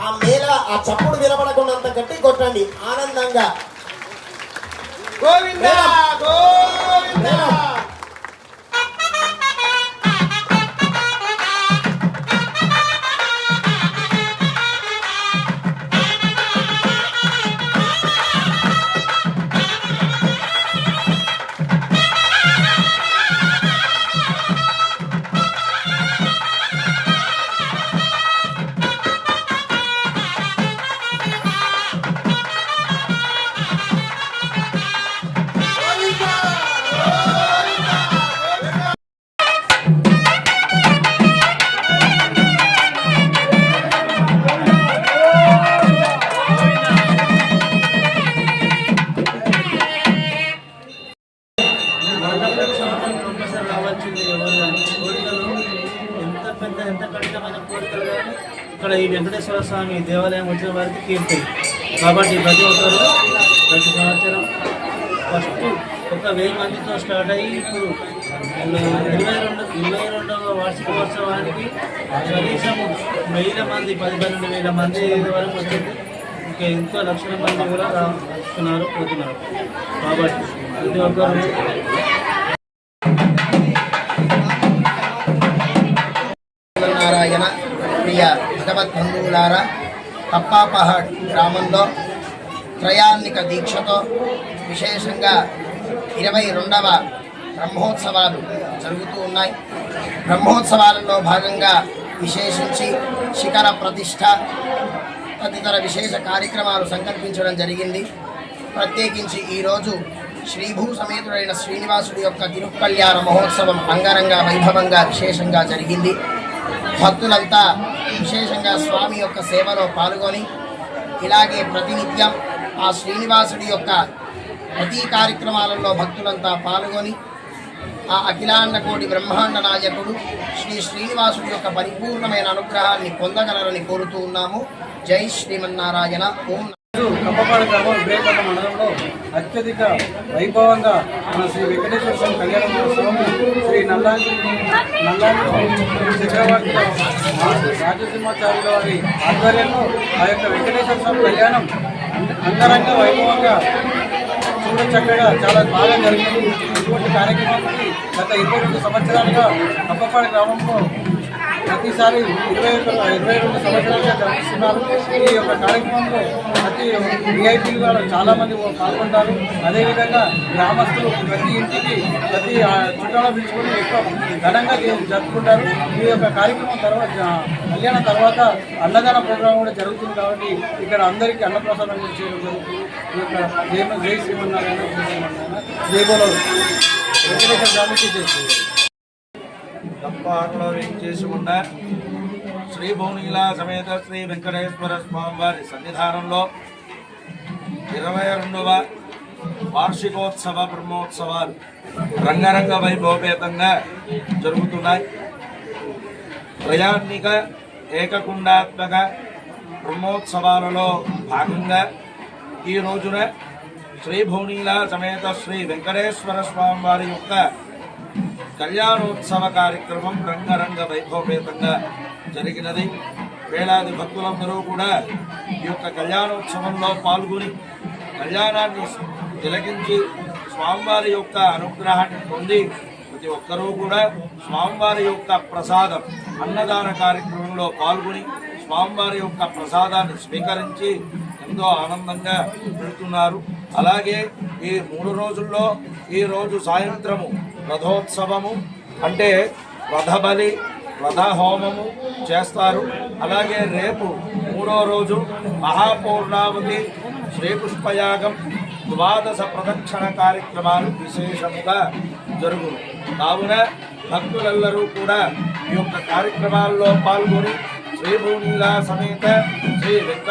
ఆ మేళ ఆ చప్పుడు వినపడకుండా గట్టి కొట్టండి. ఆనందంగా. గోవింద గోవింద. కంపల్సరీ రావాల్సింది ఎవరు కానీ కోరికలు. ఎంత పెద్ద ఎంత కఠినమైన కోరికలు కానీ ఇక్కడ ఈ వెంకటేశ్వర స్వామి దేవాలయం వచ్చిన వారికి కీర్తి కాబట్టి ప్రతి ఒక్కరు ప్రతి సంవత్సరం ఫస్ట్ ఒక వెయ్యి మందితో స్టార్ట్ అయ్యి ఇప్పుడు ఇరవై రెండు ఇరవై రెండవ వార్షికోత్సవానికి కనీసం వేల మంది పది పన్నెండు వేల మంది వరకు వచ్చింది ఇంకా ఎంతో లక్షల మంది కూడా రాస్తున్నారు పోతున్నారు కాబట్టి ప్రతి ఒక్కరు మిత్రులారా తప్పాపహాడ్ గ్రామంలో త్రయాన్నిక దీక్షతో విశేషంగా ఇరవై రెండవ బ్రహ్మోత్సవాలు జరుగుతూ ఉన్నాయి. బ్రహ్మోత్సవాలలో భాగంగా విశేషించి శిఖర ప్రతిష్ట తదితర విశేష కార్యక్రమాలు సంకల్పించడం జరిగింది. ప్రత్యేకించి ఈరోజు శ్రీభూ సమేతుడైన శ్రీనివాసుడి యొక్క తిరుకల్యాణ మహోత్సవం అంగరంగ వైభవంగా విశేషంగా జరిగింది. భక్తులంతా విశేషంగా స్వామి యొక్క సేవలో పాల్గొని ఇలాగే ప్రతినిత్యం ఆ శ్రీనివాసుడి యొక్క ప్రతి కార్యక్రమాలలో భక్తులంతా పాల్గొని ఆ అఖిలాండ కోటి బ్రహ్మాండ నాయకుడు శ్రీ శ్రీనివాసుడి యొక్క పరిపూర్ణమైన అనుగ్రహాన్ని పొందగలరని కోరుతూ ఉన్నాము. జై శ్రీమన్నారాయణ. ఓం కంపపాడు గ్రామం వివేకానంద మండలంలో అత్యధిక వైభవంగా మన శ్రీ వెంకటేశ్వర స్వామి కళ్యాణ శ్రీ నల్లాంగి చక్రవర్తి రాజసింహాచార్యుల వారి ఆధ్వర్యంలో ఆ యొక్క వెంకటేశ్వర స్వామి కళ్యాణం అంగరంగ వైభవంగా చూడ చక్కగా చాలా బాగా జరిగింది ఇటువంటి కార్యక్రమానికి గత ఇరవై రెండు సంవత్సరాలుగా కప్పపాడు గ్రామంలో ప్రతిసారి ఇరవై ఒక ఇరవై రెండు సంవత్సరాలుగా జరుపుతున్నారు. ఈ యొక్క కార్యక్రమంలో ప్రతి విఐపీ వాళ్ళు చాలా మంది పాల్గొంటారు. అదేవిధంగా గ్రామస్తులు ప్రతి ఇంటికి ప్రతి ఆ, చుట్టాల పిలుచుకొని ఎక్కువ ఘనంగా జరుపుకుంటారు. ఈ యొక్క కార్యక్రమం తర్వాత కళ్యాణం తర్వాత అన్నదాన ప్రోగ్రాం కూడా జరుగుతుంది కాబట్టి ఇక్కడ అందరికీ అన్నప్రసాదం కూడా చేయడం జరుగుతుంది. ఈ యొక్క జయ జయ శ్రీమన్నారాయణ జయ శ్రీమన్నారాయణ బోలో. వెంకటేశ్వర స్వామికి జై శ్రీ వేయించేసి ఉన్న శ్రీ భువనీల సమేత శ్రీ వెంకటేశ్వర స్వామి వారి సన్నిధానంలో ఇరవై రెండవ వార్షికోత్సవ బ్రహ్మోత్సవాలు రంగరంగ వైభవపేతంగా జరుగుతున్నాయి. ప్రయాణిక ఏకకుండాత్మక బ్రహ్మోత్సవాలలో భాగంగా ఈ రోజున శ్రీ భువనీల సమేత శ్రీ వెంకటేశ్వర స్వామి వారి యొక్క కళ్యాణోత్సవ కార్యక్రమం రంగరంగ వైభవపేతంగా జరిగినది. వేలాది భక్తులందరూ కూడా ఈ యొక్క కళ్యాణోత్సవంలో పాల్గొని కళ్యాణాన్ని తిలకించి స్వామివారి యొక్క అనుగ్రహాన్ని పొంది ప్రతి ఒక్కరూ కూడా స్వామివారి యొక్క ప్రసాదం అన్నదాన కార్యక్రమంలో పాల్గొని స్వామివారి యొక్క ప్రసాదాన్ని స్వీకరించి ఎంతో ఆనందంగా వెళ్తున్నారు. అలాగే ఈ మూడు రోజుల్లో ఈ రోజు సాయంత్రము రథోత్సవము అంటే రథబలి రథహోమము చేస్తారు. అలాగే రేపు మూడో రోజు మహాపూర్ణావతి శ్రీపుష్పయాగం ద్వాదశ ప్రదక్షిణ కార్యక్రమాలు విశేషముగా జరుగును. కావున భక్తులెల్లరూ కూడా ఈ యొక్క కార్యక్రమాల్లో పాల్గొని శ్రీభూమిలా సమేత శ్రీ వెంకట